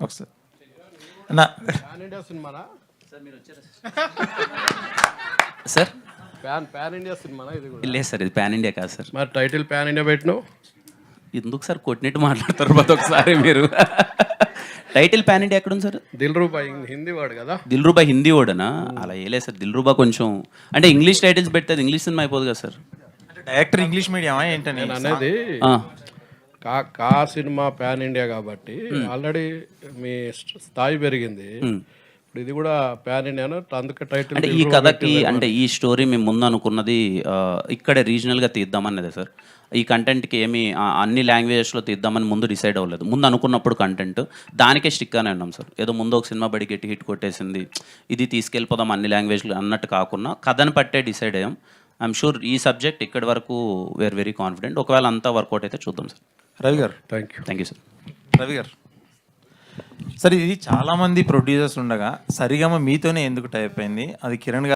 ఒకసారి. నా pan India సినిమానా? సార్ పాన్ పాన్ ఇండియా సినిమానా ఇది కూడా? లేదు సార్ ఇది పాన్ ఇండియా కాదు సార్. మరి టైటిల్ పాన్ ఇండియా పెట్టినావు? ఎందుకు సార్ కొట్టినట్టు మాట్లాడతారు ప్రతి ఒక్కసారి మీరు? టైటిల్ పాన్ ఇండియా ఎక్కడ ఉంది సార్? దిల్ రూపాయి హిందీ వాడు కదా? దిల్ రూబా హిందీ ఓడనా అలా ఏలే సార్ దిల్ రూబా కొంచెం అంటే ఇంగ్లీష్ టైటిల్స్ పెడితే ఇంగ్లీష్ సినిమా అయిపోదు కదా సార్. డైరెక్టర్ ఇంగ్లీష్ మీడియమా ఏంటని నేను అనేది ఆ, కా కా సినిమా పాన్ ఇండియా కాబట్టి ఆల్రెడీ మీ స్థ- స్థాయి పెరిగింది. ఇప్పుడు ఇది కూడా పాన్ ఇండియాను? అందుకే టైటిల్ అంటే ఈ కథకి అంటే ఈ స్టోరీ మేము ముందు అనుకున్నది ఇక్కడే రీజనల్గా తీద్దామన్నదే సార్. ఈ కంటెంట్కి ఏమి అన్ని లాంగ్వేజెస్లో తీద్దామని ముందు డిసైడ్ అవ్వలేదు. ముందు అనుకున్నప్పుడు కంటెంట్ దానికే స్టిక్ అని అన్నాం సార్. ఏదో ముందు ఒక సినిమా బడి గట్టి హిట్ కొట్టేసింది ఇది తీసుకెళ్ళిపోదాం అన్ని లాంగ్వేజ్లు అన్నట్టు కాకుండా కథను పట్టే డిసైడ్ అయ్యాం. ఐఎమ్ షూర్ ఈ సబ్జెక్ట్ ఇక్కడి వరకు వేర్ వెరీ కాన్ఫిడెంట్. ఒకవేళ అంతా వర్కౌట్ అయితే చూద్దాం sir. Ravi garu. Thank you thank you sir Ravi garu. సరే ఇది చాలా మంది ప్రొడ్యూసర్స్ ఉండగా సరిగమ మీతోనే ఎందుకు టైప్ అయింది? అది కిరణ్ గారు